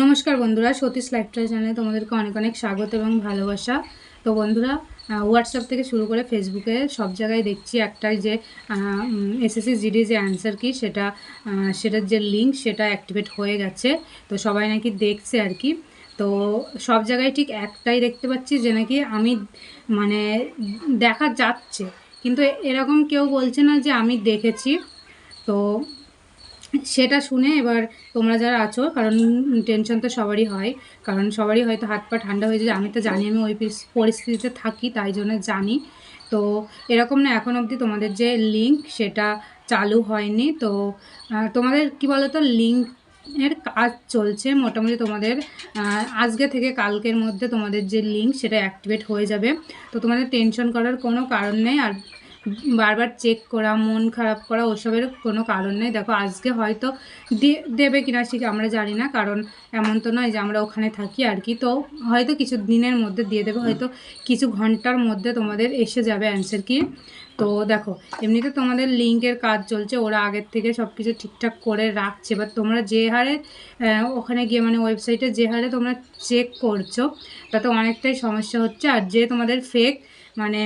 নমস্কার বন্ধুরা, সতীশ লাইফস্টাইল চ্যানেলে তোমাদেরকে অনেক অনেক স্বাগত এবং ভালোবাসা। তো বন্ধুরা হোয়াটসঅ্যাপ থেকে শুরু করে ফেসবুকে সব জায়গায় দেখছি একটাই যে এসএসসি জিডি যে অ্যান্সার কি, সেটা সেটার যে লিঙ্ক সেটা অ্যাক্টিভেট হয়ে গেছে। তো সবাই নাকি দেখছে আর কি। তো সব জায়গায় ঠিক একটাই দেখতে পাচ্ছি যে নাকি আমি মানে দেখা যাচ্ছে। কিন্তু এরকম কেউ বলছে না যে আমি দেখেছি। তো সেটা শুনে এবার তোমরা যারা আছো, কারণ টেনশন তো সবারই হয়, কারণ সবারই হয়তো হাত পা ঠান্ডা হয়ে যায়। আমি তো জানি, আমি ওই পরিস্থিতিতে থাকি, তাই জন্য জানি। তো এরকম না, এখন অবধি তোমাদের যে লিঙ্ক সেটা চালু হয়নি। তো তোমাদের কি বলতো লিঙ্ক এর কাজ চলছে মোটামুটি তোমাদের আজকে থেকে কালকের মধ্যে তোমাদের যে লিঙ্ক সেটা অ্যাক্টিভেট হয়ে যাবে। তো তোমাদের টেনশন করার কোনো কারণ নেই। আর বারবার চেক করা, মন খারাপ করা, ওসবের কোনো কারণ নেই। দেখো, আজকে হয়তো দেবে কিনা ঠিক আমরা জানি না, কারণ এমন তো নয় যে আমরা ওখানে থাকি আর কি। তো হয়তো কিছু দিনের মধ্যে দিয়ে দেবে, হয়তো কিছু ঘণ্টার মধ্যে তোমাদের এসে যাবে অ্যান্সার কি। তো দেখো, এমনিতে তোমাদের লিঙ্কের কাজ চলছে, ওরা আগের থেকে সব কিছু ঠিকঠাক করে রাখছে। এবার তোমরা যে হারে ওখানে গিয়ে মানে ওয়েবসাইটে যে হারে তোমরা চেক করছ, তাতে অনেকটাই সমস্যা হচ্ছে। আর যে তোমাদের ফেক মানে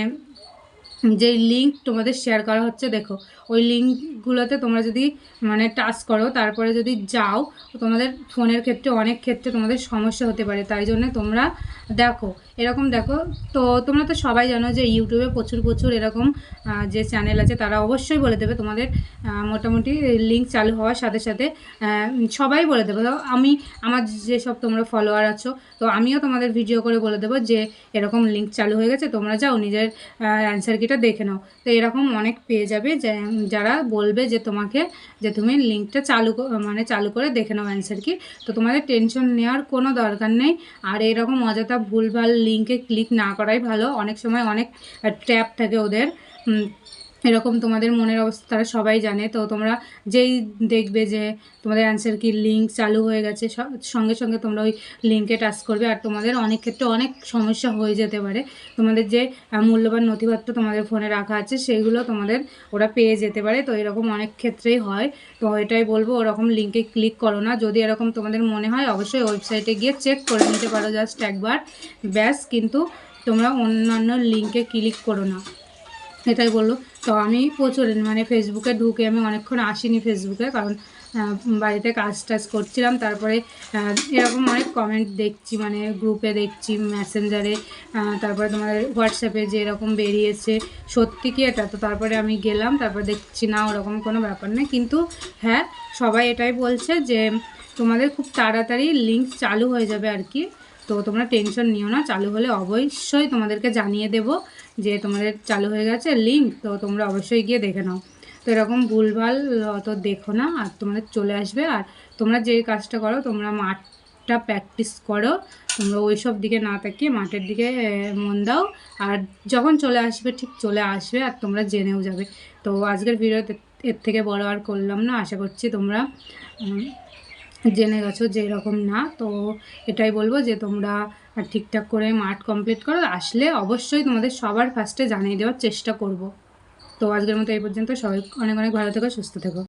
যে লিঙ্ক তোমাদের শেয়ার করা হচ্ছে, দেখো, ওই লিঙ্কগুলোতে তোমরা যদি মানে টাচ করো, তারপরে যদি যাও, তোমাদের ফোনের ক্ষেত্রে অনেক ক্ষেত্রে তোমাদের সমস্যা হতে পারে, তাই জন্য তোমরা দেখো, এরকম দেখো, তো তোমরা তো সবাই জানো যে ইউটিউবে প্রচুর প্রচুর এরকম যে চ্যানেল আছে, তারা অবশ্যই বলে দেবে তোমাদের মোটামুটি লিঙ্ক চালু হওয়ার সাথে সাথে সবাই বলে দেবে। আমি, আমার যেসব তোমরা ফলোয়ার আছো, তো আমিও তোমাদের ভিডিও করে বলে দেবো যে, এরকম লিঙ্ক চালু হয়ে গেছে, তোমরা যাও, নিজের অ্যান্সার কিটা দেখে নাও। তো এরকম অনেক পেয়ে যাবে যারা বলবে যে তোমাকে, যে তুমি লিঙ্কটা চালু মানে চালু করে দেখে নাও অ্যান্সার কি। তো তোমাদের টেনশন নেওয়ার কোনো দরকার নেই। আর এরকম অযথা ভুলভাল লিঙ্কে ক্লিক না করাই ভালো। অনেক সময় অনেক ট্র্যাপ থাকে ওদের। এরকম তোমাদের মনের অবস্থা তারা সবাই জানে। তো তোমরা যেই দেখবে যে তোমাদের অ্যান্সার কি লিঙ্ক চালু হয়ে গেছে সঙ্গে সঙ্গে তোমরা ওই লিঙ্কে টাচ করবে। আর তোমাদের অনেক ক্ষেত্রে অনেক সমস্যা হয়ে যেতে পারে। তোমাদের যে মূল্যবান নথিপত্র তোমাদের ফোনে রাখা আছে সেইগুলো তোমাদের ওরা পেয়ে যেতে পারে। তো এরকম অনেক ক্ষেত্রেই হয়। তো এটাই বলব, ওরকম লিঙ্কে ক্লিক করো না। যদি এরকম তোমাদের মনে হয়, অবশ্যই ওয়েবসাইটে গিয়ে চেক করে নিতে পারো জাস্ট একবার। ব্যাস, কিন্তু তোমরা অন্যান্য লিঙ্কে ক্লিক করো না। এটাই বলল। তো আমি প্রচুর মানে ফেসবুকে ঢুকে আমি অনেকক্ষণ আসিনি ফেসবুকে কারণ বাড়িতে কাজ টাজ করছিলাম। তারপরে এরকম অনেক কমেন্ট দেখছি মানে গ্রুপে দেখছি মেসেঞ্জারে তারপরে তোমাদের হোয়াটসঅ্যাপে যে এরকম বেরিয়েছে। সত্যি কি এটা? তো তারপরে আমি গেলাম, তারপর দেখছি, না, ওরকম কোনো ব্যাপার নেই। কিন্তু হ্যাঁ সবাই এটাই বলছে যে, তোমাদের খুব তাড়াতাড়ি লিঙ্ক চালু হয়ে যাবে আর কি। তো তোমরা টেনশন নিও না, চালু হলে অবশ্যই তোমাদেরকে জানিয়ে দেবো যে তোমাদের চালু হয়ে গেছে লিঙ্ক তো তোমরা অবশ্যই গিয়ে দেখে নাও। তো এরকম ভুলভাল অত দেখো না, আর তোমাদের চলে আসবে। আর তোমরা যে কাজটা করো, তোমরা মাঠটা প্র্যাকটিস করো। তোমরা ওই সব দিকে না তাকিয়ে মাঠের দিকে মন দাও। আর যখন চলে আসবে, ঠিক চলে আসবে, আর তোমরা জেনেও যাবে। তো আজকের ভিডিওতে এর থেকে বড় আর করলাম না। আশা করছি তোমরা জেনে গেছো যে এরকম না, তো এটাই বলব যে তোমরা ঠিকঠাক করে মাঠ কমপ্লিট করো। আসলে অবশ্যই তোমাদের সবার ফার্স্টে জানিয়ে দেওয়ার চেষ্টা করব। তো আজকের মতো এই পর্যন্ত। সবাই অনেক অনেক ভালো থেকো, সুস্থ থেকো।